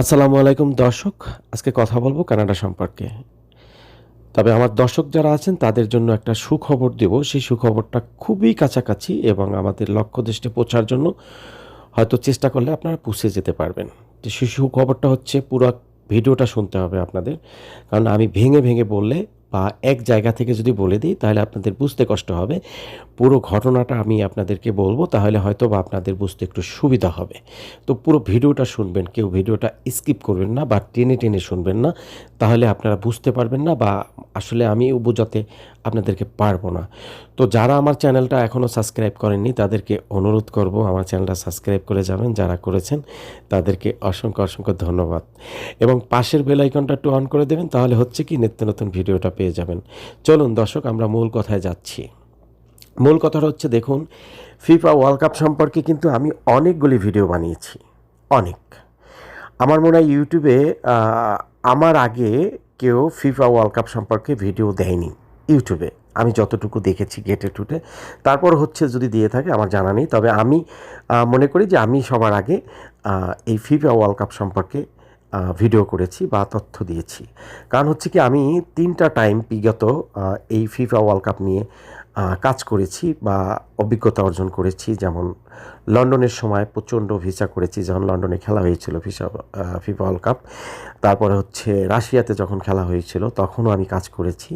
আসসালামু আলাইকুম দর্শক, আজকে কথা বলব কানাডা সম্পর্কে। তবে আমার দর্শক যারা আছেন, তাদের জন্য একটা সুখবর দেব। সেই সুখবরটা খুবই কাছাকাছি এবং আমাদের লক্ষ্য দেশে পৌঁছার জন্য হয়তো চেষ্টা করলে আপনারা পুষে যেতে পারবেন। তো সেই সুখবরটা হচ্ছে, পুরো ভিডিওটা শুনতে হবে আপনাদের। কারণ আমি ভেঙে ভেঙে বললে বা এক জায়গা থেকে যদি বলে দিই, তাহলে আপনাদের বুঝতে কষ্ট হবে। পুরো ঘটনাটা আমি আপনাদেরকে বলব, তাহলে হয়তো বা আপনাদের বুঝতে একটু সুবিধা হবে। তো পুরো ভিডিওটা শুনবেন, কেউ ভিডিওটা স্কিপ করবেন না বা টেনে টেনে শুনবেন না, তাহলে আপনারা বুঝতে পারবেন না বা আসলে আমি বোঝাতে আপনাদেরকে পারব না। তো যারা আমার চ্যানেলটা এখনও সাবস্ক্রাইব করেননি, তাদেরকে অনুরোধ করব আমার চ্যানেলটা সাবস্ক্রাইব করে যাবেন। যারা করেছেন, তাদেরকে অসংখ্য অসংখ্য ধন্যবাদ। এবং পাশের বেল আইকনটা একটু অন করে দেবেন, তাহলে হচ্ছে কি নিত্য নতুন ভিডিওটা পেয়ে যাবেন। চলুন দর্শক, আমরা মূল কথায় যাচ্ছি। মূল কথাটা হচ্ছে, দেখুন, ফিফা ওয়ার্ল্ড কাপ সম্পর্কে কিন্তু আমি অনেকগুলি ভিডিও বানিয়েছি। অনেক। আমার মনে হয় ইউটিউবে আমার আগে কেউ ফিফা ওয়ার্ল্ড কাপ সম্পর্কে ভিডিও দেয়নি। ইউটিউবে। আমি যতটুকু দেখেছি গেটে টুটে তারপর হচ্ছে যদি দিয়ে থাকে, আমার জানা নেই। তবে আমি মনে করি যে আমি সবার আগে এই ফিফা ওয়ার্ল্ড কাপ সম্পর্কে ভিডিও করেছি বা তথ্য দিয়েছি। কারণ হচ্ছে কি, আমি তিনটা টাইম বিগত এই ফিফা ওয়ার্ল্ড কাপ নিয়ে কাজ করেছি বা অভিজ্ঞতা অর্জন করেছি। যেমন লন্ডনের সময় প্রচণ্ড ভিসা করেছি, যখন লন্ডনে খেলা হয়েছিল ফিসা ফিফা ওয়ার্ল্ড কাপ। তারপরে হচ্ছে রাশিয়াতে যখন খেলা হয়েছিল, তখনও আমি কাজ করেছি।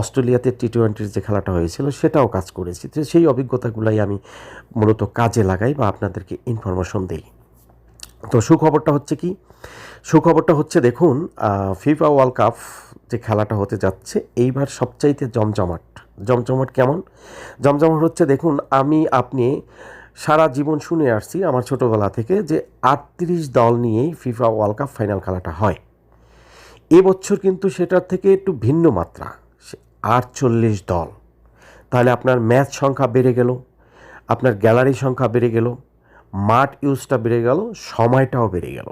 অস্ট্রেলিয়াতে টি টোয়েন্টির যে খেলাটা হয়েছিল, সেটাও কাজ করেছি। তো সেই অভিজ্ঞতাগুলাই আমি মূলত কাজে লাগাই বা আপনাদেরকে ইনফরমেশন দিই। তো সুখবরটা হচ্ছে কি? সুখবরটা হচ্ছে দেখুন ফিফা ওয়ার্ল্ড কাপ যে খেলাটা হতে যাচ্ছে, এইবার সবচাইতে জমজমাট। জমজমাট কেমন? জমজমাট হচ্ছে দেখুন, আমি, আপনি সারা জীবন শুনে আসছি আমার ছোটোবেলা থেকে যে আটত্রিশ দল নিয়েই ফিফা ওয়ার্ল্ড কাপ ফাইনাল খেলাটা হয়। এবছর কিন্তু সেটার থেকে একটু ভিন্ন মাত্রা আটচল্লিশ দল। তাহলে আপনার ম্যাচ সংখ্যা বেড়ে গেল, আপনার গ্যালারি সংখ্যা বেড়ে গেল, মাঠ ইউজটা বেড়ে গেল, সময়টাও বেড়ে গেল।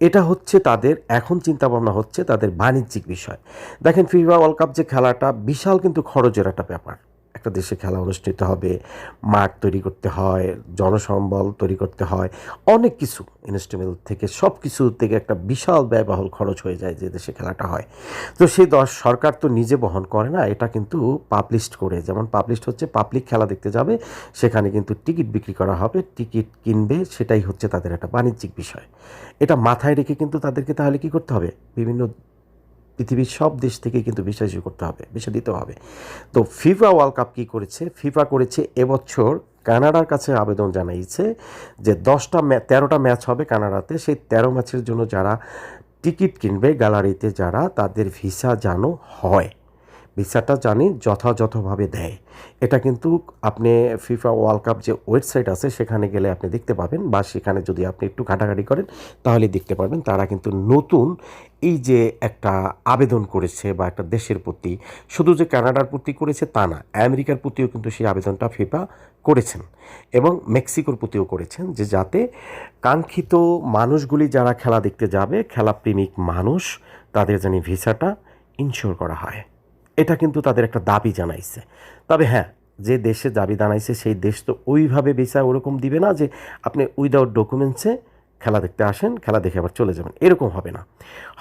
এটা হচ্ছে তাদের, এখন চিন্তা ভাবনা হচ্ছে তাদের বাণিজ্যিক বিষয়। দেখেন ফিফা ওয়ার্ল্ড কাপ যে খেলাটা, বিশাল কিন্তু খরচের একটা ব্যাপার। একটা দেশে খেলা অনুষ্ঠিত হবে, মাঠ তৈরি করতে হয়, জনসম্বল তৈরি করতে হয়, অনেক কিছু ইনস্ট্রুমেন্ট থেকে, সব কিছু থেকে একটা বিশাল ব্যয়বহুল খরচ হয়ে যায় যে দেশে খেলাটা হয়। তো সেই দশ, সরকার তো নিজে বহন করে না, এটা কিন্তু পাবলিশড করে, যেমন পাবলিশড হচ্ছে পাবলিক খেলা দেখতে যাবে, সেখানে কিন্তু টিকিট বিক্রি করা হবে, টিকিট কিনবে, সেটাই হচ্ছে তাদের একটা বাণিজ্যিক বিষয়। এটা মাথায় রেখে কিন্তু তাদেরকে তাহলে কি করতে হবে? বিভিন্ন পৃথিবীর সব দেশ থেকে কিন্তু ভিসা ইস্যু করতে হবে, ভিসা দিতে হবে। তো ফিফা ওয়ার্ল্ড কাপ কী করেছে? ফিফা করেছে এবছর কানাডার কাছে আবেদন জানাইছে যে দশটা তেরোটা ম্যাচ হবে কানাডাতে। সেই তেরো ম্যাচের জন্য যারা টিকিট কিনবে, গ্যালারিতে যারা, তাদের ভিসা জানো হয়। ভিসাটা জানি, যথাযথভাবে দেয়। এটা কিন্তু আপনি ফিফা ওয়ার্ল্ড কাপ যে ওয়েবসাইট আছে, সেখানে গেলে আপনি দেখতে পাবেন বা সেখানে যদি আপনি একটু ঘাটাঘাটি করেন, তাহলে দেখতে পারবেন তারা কিন্তু নতুন এই যে একটা আবেদন করেছে বা একটা দেশের প্রতি। শুধু যে কানাডার প্রতি করেছে তা না, আমেরিকার প্রতিও কিন্তু সেই আবেদনটা ফিফা করেছেন এবং মেক্সিকোর প্রতিও করেছেন যে যাতে কাঙ্ক্ষিত মানুষগুলি যারা খেলা দেখতে যাবে, খেলাপ্রেমিক মানুষ, তাদের জানি ভিসাটা ইনশিওর করা হয়। এটা কিন্তু তাদের একটা দাবি জানাইছে। তবে হ্যাঁ যে দেশে দাবি জানাইছে, সেই দেশ তো ওইভাবে ভিসা ওরকম দিবে না যে আপনি উইদাউট ডকুমেন্টসে খেলা দেখতে আসেন, খেলা দেখে আবার চলে যাবেন। এরকম হবে না।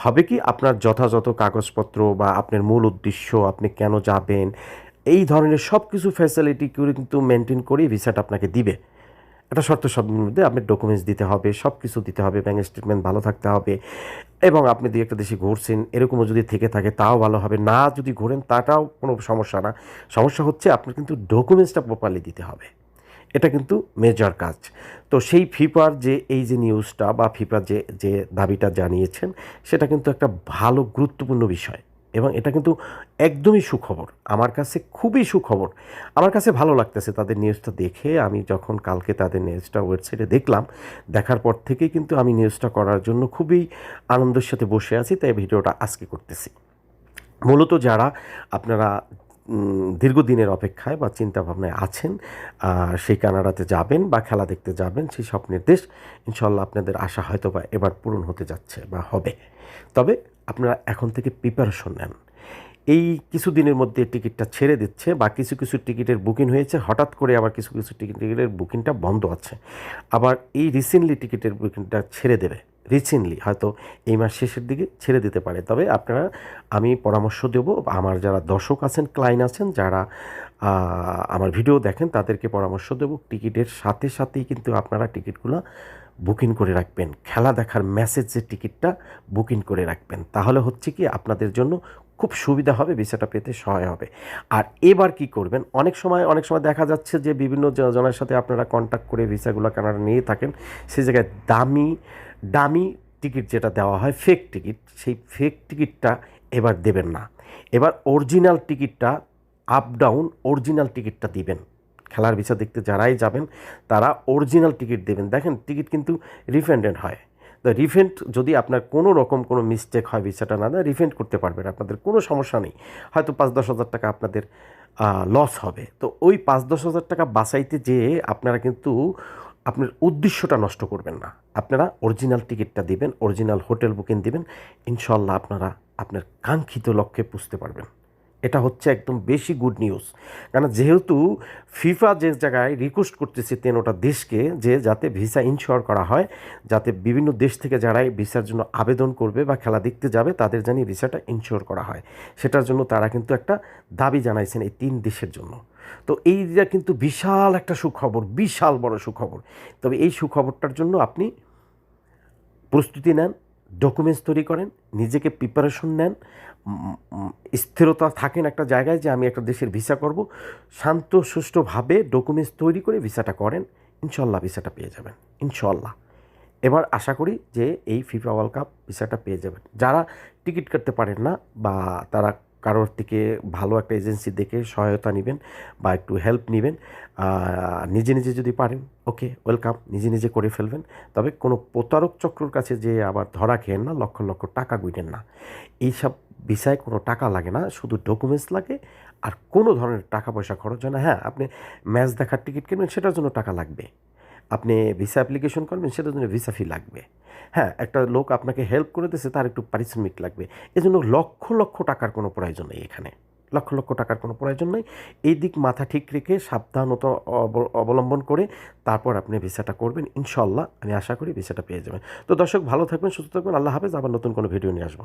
হবে কি আপনার যথাযথ কাগজপত্র বা আপনার মূল উদ্দেশ্য, আপনি কেন যাবেন, এই ধরনের সব কিছু ফ্যাসিলিটি কিন্তু মেনটেন করেই ভিসাটা আপনাকে দিবে। একটা শর্ত সব মধ্যে আপনার ডকুমেন্টস দিতে হবে সব কিছু দিতে হবে ব্যাঙ্ক স্টেটমেন্ট ভালো থাকতে হবে। এবং আপনি দুই একটা দেশে ঘুরছেন, এরকমও যদি থেকে থাকে তাও ভালো হবে। না যদি ঘোরেন তাটাও কোনো সমস্যা না। সমস্যা হচ্ছে আপনার কিন্তু ডকুমেন্টসটা প্রপারলি দিতে হবে। এটা কিন্তু মেজর কাজ। তো সেই ফিফার যে, এই যে নিউজটা বা ফিফার যে যে দাবিটা জানিয়েছেন, সেটা কিন্তু একটা ভালো, গুরুত্বপূর্ণ বিষয়। এবং এটা কিন্তু একদমই সুখবর, আমার কাছে খুবই সুখবর। আমার কাছে ভালো লাগতেছে তাদের নিউজটা দেখে। আমি যখন কালকে তাদের নিউজটা ওয়েবসাইটে দেখলাম, দেখার পর থেকেই কিন্তু আমি নিউজটা করার জন্য খুবই আনন্দের সাথে বসে আছি, তাই ভিডিওটা আজকে করতেছি। মূলত যারা আপনারা দীর্ঘদিনের অপেক্ষায় বা চিন্তা ভাবনায় আছেন সেই কানাডাতে যাবেন বা খেলা দেখতে যাবেন, সেই স্বপ্নের দেশ ইনশাল্লাহ আপনাদের আশা হয়তো বা এবার পূরণ হতে যাচ্ছে বা হবে। তবে আপনারা এখন থেকে প্রিপারেশন নেন। এই কিছুদিনের মধ্যে টিকিটটা ছেড়ে দিচ্ছে, বা কিছু কিছু টিকিটের বুকিং হয়েছে, হঠাৎ করে আবার কিছু কিছু টিকিট টিকিটের বুকিংটা বন্ধ আছে। আবার এই রিসেন্টলি টিকিটের বুকিংটা ছেড়ে দেবে। রিসেন্টলি হয়তো এই মাস শেষের দিকে ছেড়ে দিতে পারে। তবে আপনারা, আমি পরামর্শ দেব, আমার যারা দর্শক আছেন ক্লায়েন্ট আছেন, যারা আমার ভিডিও দেখেন, তাদেরকে পরামর্শ দেব। টিকিটের সাথে সাথেই কিন্তু আপনারা টিকিটগুলো বুকিং করে রাখবেন। খেলা দেখার মেসেজ যে টিকিটটা বুকিং করে রাখবেন। তাহলে হচ্ছে কি আপনাদের জন্য খুব সুবিধা হবে, ভিসাটা পেতে সহায় হবে। আর এবার কি করবেন? অনেক সময় অনেক সময় দেখা যাচ্ছে যে বিভিন্ন জনের সাথে আপনারা কন্ট্যাক্ট করে ভিসাগুলো কানাডা নিয়ে থাকেন। সেই জায়গায় দামি দামি টিকিট যেটা দেওয়া হয় ফেক টিকিট সেই ফেক টিকিটটা এবার দেবেন না। এবার অরিজিনাল টিকিটটা আপ ডাউন অরিজিনাল টিকিটটা দিবেন। খেলার ভিসা দেখতে যারাই যাবেন, তারা অরিজিনাল টিকিট দেবেন। দেখেন টিকিট কিন্তু রিফান্ডেড হয়। তো রিফান্ড যদি আপনার কোনো রকম কোনো মিস্টেক হয় ভিসাটা না দেয় রিফান্ড করতে পারবেন। আপনাদের কোনো সমস্যা নেই। হয়তো পাঁচ দশ হাজার টাকা আপনাদের লস হবে। তো ওই পাঁচ দশ হাজার টাকা বাঁচাইতে যেয়ে আপনারা কিন্তু আপনার উদ্দেশ্যটা নষ্ট করবেন না। আপনারা অরিজিনাল টিকিটটা দিবেন অরিজিনাল হোটেল বুকিং দিবেন। ইনশাল্লাহ আপনারা আপনার কাঙ্ক্ষিত লক্ষ্যে পুষতে পারবেন। এটা হচ্ছে একদম বেশি গুড নিউজ কারণ যেহেতু ফিফা যে জায়গায় রিকোয়েস্ট করতেছে তেনোটা দেশকে যে যাতে ভিসা ইনশিওর করা হয়, যাতে বিভিন্ন দেশ থেকে যারাই ভিসার জন্য আবেদন করবে বা খেলা দেখতে যাবে, তাদের জানি ভিসাটা ইনশিওর করা হয়। সেটার জন্য তারা কিন্তু একটা দাবি জানাইছেন এই তিন দেশের জন্য। তো এইটা কিন্তু বিশাল একটা সুখবর, বিশাল বড় সুখবর। তবে এই সুখবরটার জন্য আপনি প্রস্তুতি নেন। ডকুমেন্টস তৈরি করেন, নিজেকে প্রিপারেশন নেন স্থিরতা থাকেন একটা জায়গায় যে আমি একটা দেশের ভিসা করব, শান্ত, সুষ্ঠুভাবে ডকুমেন্টস তৈরি করে ভিসাটা করেন, ইনশাল্লাহ ভিসাটা পেয়ে যাবেন, ইনশাল্লাহ। এবার আশা করি যে এই ফিফা ওয়ার্ল্ড কাপ ভিসাটা পেয়ে যাবেন। যারা টিকিট কাটতে পারেন না বা তারা কারোর থেকে ভালো একটা এজেন্সি দেখে সহায়তা নেবেন বা একটু হেল্প নেবেন। নিজে নিজে যদি পারেন ওকে ওয়েলকাম নিজে নিজে করে ফেলবেন। তবে কোনো প্রতারক চক্রর কাছে যে আবার ধরা খেয়েন না, লক্ষ লক্ষ টাকা গুইনেন না। এইসব বিষয়ে কোনো টাকা লাগে না, শুধু ডকুমেন্টস লাগে আর কোনো ধরনের টাকা পয়সা খরচ হয় না। হ্যাঁ আপনি ম্যাচ দেখার টিকিট কিনবেন, সেটার জন্য টাকা লাগবে। আপনি ভিসা অ্যাপ্লিকেশন করবেন, সেটার জন্য ভিসা ফি লাগবে। হ্যাঁ একটা লোক আপনাকে হেল্প করে দিয়েছে, তার একটু পারিশ্রমিক লাগবে। এজন্য লক্ষ লক্ষ টাকার কোনো প্রয়োজন নেই এখানে। লক্ষ লক্ষ টাকার কোনো প্রয়োজন নেই। এই দিক মাথা ঠিক রেখে সাবধানতা অব- অবলম্বন করে তারপর আপনি ভিসাটা করবেন। ইনশাল্লাহ আমি আশা করি ভিসাটা পেয়ে যাবেন। তো দর্শক, ভালো থাকবেন, সুস্থ থাকবেন। আল্লাহ হাফেজ। আবার নতুন কোনো ভিডিও নিয়ে আসব।